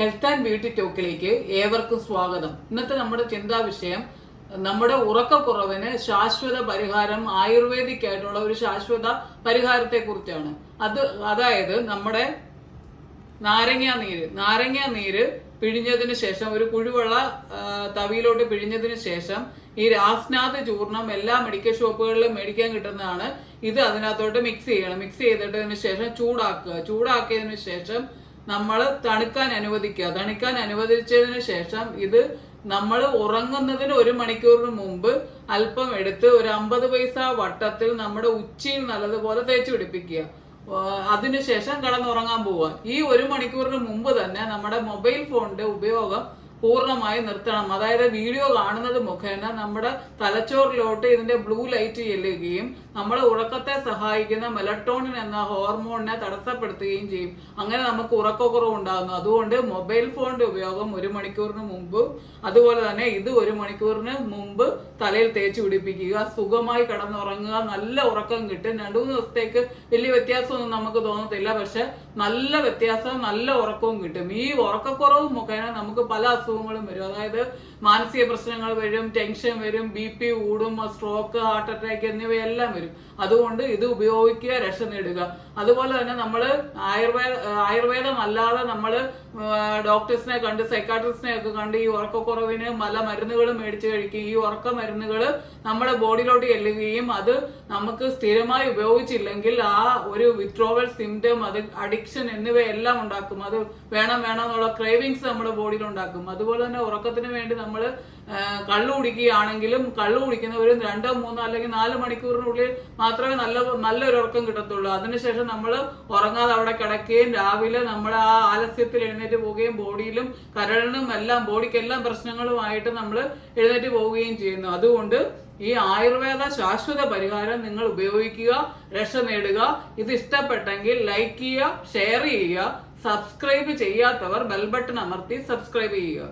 Health and beauty ടോക്കിലേക്ക് ഏവർക്കും സ്വാഗതം. ഇന്നത്തെ നമ്മുടെ ചിന്താ വിഷയം നമ്മുടെ ഉറക്കക്കുറവിന് ശാശ്വത പരിഹാരം ആയുർവേദിക് ആയിട്ടുള്ള ഒരു ശാശ്വത പരിഹാരത്തെ കുറിച്ചാണ് അത് അതായത് നമ്മുടെ നാരങ്ങ നീര്. നാരങ്ങ നീര് പിഴിഞ്ഞതിന് ശേഷം ഒരു കുഴിവെള്ള തവിയിലോട്ട് പിഴിഞ്ഞതിന് ശേഷം ഈ രാസ്നാഥ് ചൂർണം എല്ലാ മെഡിക്കൽ ഷോപ്പുകളിലും മേടിക്കാൻ കിട്ടുന്നതാണ്. ഇത് അതിനകത്തോട്ട് മിക്സ് ചെയ്യണം. മിക്സ് ചെയ്തിട്ടതിന് ശേഷം ചൂടാക്കുക. ചൂടാക്കിയതിന് ശേഷം നമ്മൾ തണുക്കാൻ അനുവദിക്കുക. തണുക്കാൻ അനുവദിച്ചതിന് ശേഷം ഇത് നമ്മൾ ഉറങ്ങുന്നതിന് ഒരു മണിക്കൂറിന് മുമ്പ് അല്പം എടുത്ത് ഒരു അമ്പത് പൈസ വട്ടത്തിൽ നമ്മുടെ ഉച്ചയിൽ നല്ലതുപോലെ തേച്ച് പിടിപ്പിക്കുക. അതിനുശേഷം കിടന്നുറങ്ങാൻ പോവുക. ഈ ഒരു മണിക്കൂറിന് മുമ്പ് തന്നെ നമ്മുടെ മൊബൈൽ ഫോണിന്റെ ഉപയോഗം പൂർണമായി നിർത്തണം. അതായത് വീഡിയോ കാണുന്നത് മുഖേന നമ്മുടെ തലച്ചോറിലോട്ട് ഇതിന്റെ ബ്ലൂ ലൈറ്റ് ചെല്ലുകയും നമ്മുടെ ഉറക്കത്തെ സഹായിക്കുന്ന മെലട്ടോണിൻ എന്ന ഹോർമോണിനെ തടസ്സപ്പെടുത്തുകയും ചെയ്യും. അങ്ങനെ നമുക്ക് ഉറക്കക്കുറവ് ഉണ്ടാകുന്നു. അതുകൊണ്ട് മൊബൈൽ ഫോണിന്റെ ഉപയോഗം ഒരു മണിക്കൂറിന് മുമ്പ് അതുപോലെ തന്നെ ഇത് ഒരു മണിക്കൂറിന് മുമ്പ് തലയിൽ തേച്ച് പിടിപ്പിക്കുക സുഖമായി കിടന്നുറങ്ങുക നല്ല ഉറക്കം കിട്ടും. രണ്ടു മൂന്ന് ദിവസത്തേക്ക് വലിയ വ്യത്യാസമൊന്നും നമുക്ക് തോന്നത്തില്ല. പക്ഷെ നല്ല വ്യത്യാസവും നല്ല ഉറക്കവും കിട്ടും. ഈ ഉറക്കക്കുറവ് മുഖേന നമുക്ക് പല അസുഖങ്ങളും വരും. അതായത് മാനസിക പ്രശ്നങ്ങൾ വരും ടെൻഷൻ വരും ബി പി കൂടും സ്ട്രോക്ക് ഹാർട്ട് അറ്റാക്ക് എന്നിവയെല്ലാം വരും. അതുകൊണ്ട് ഇത് ഉപയോഗിക്കുക രക്ഷ നേടുക. അതുപോലെ തന്നെ നമ്മൾ ആയുർവേദ ആയുർവേദം അല്ലാതെ നമ്മൾ ഡോക്ടേഴ്സിനെ കണ്ട് സൈക്കാട്രിസ്റ്റിനെ ഒക്കെ കണ്ട് ഈ ഉറക്കക്കുറവിന് പല മരുന്നുകളും മേടിച്ച് കഴിക്കുകയും ഈ ഉറക്ക മരുന്നുകൾ നമ്മുടെ ബോഡിയിലോട്ട് ചെല്ലുകയും അത് നമുക്ക് സ്ഥിരമായി ഉപയോഗിച്ചില്ലെങ്കിൽ ആ ഒരു വിത്ഡ്രോവൽ സിംറ്റം അത് അഡിക്ഷൻ എന്നിവയെല്ലാം ഉണ്ടാക്കും. അത് വേണം വേണം എന്നുള്ള ക്രേവിങ്സ് നമ്മുടെ ബോഡിയിൽ ഉണ്ടാക്കും. അതുപോലെ തന്നെ ഉറക്കത്തിന് വേണ്ടി നമ്മൾ കള്ളു കുടിക്കുകയാണെങ്കിലും കള്ളു കുടിക്കുന്നവരും രണ്ടോ മൂന്നോ അല്ലെങ്കിൽ നാല് മണിക്കൂറിനുള്ളിൽ മാത്രമേ നല്ല നല്ലൊരു ഉറക്കം കിട്ടത്തുള്ളൂ. അതിനുശേഷം നമ്മൾ ഉറങ്ങാതെ അവിടെ കിടക്കുകയും രാവിലെ നമ്മൾ ആ ആലസ്യത്തിൽ എഴുന്നേറ്റ് പോവുകയും ബോഡിയിലും കരളിനും എല്ലാം ബോഡിക്കെല്ലാം പ്രശ്നങ്ങളുമായിട്ട് നമ്മൾ എഴുന്നേറ്റ് പോവുകയും ചെയ്യുന്നു. അതുകൊണ്ട് ഈ ആയുർവേദ ശാശ്വത പരിഹാരം നിങ്ങൾ ഉപയോഗിക്കുക രക്ഷ നേടുക. ഇത് ഇഷ്ടപ്പെട്ടെങ്കിൽ ലൈക്ക് ചെയ്യുക ഷെയർ ചെയ്യുക. സബ്സ്ക്രൈബ് ചെയ്യാത്തവർ ബെൽ ബട്ടൺ അമർത്തി സബ്സ്ക്രൈബ് ചെയ്യുക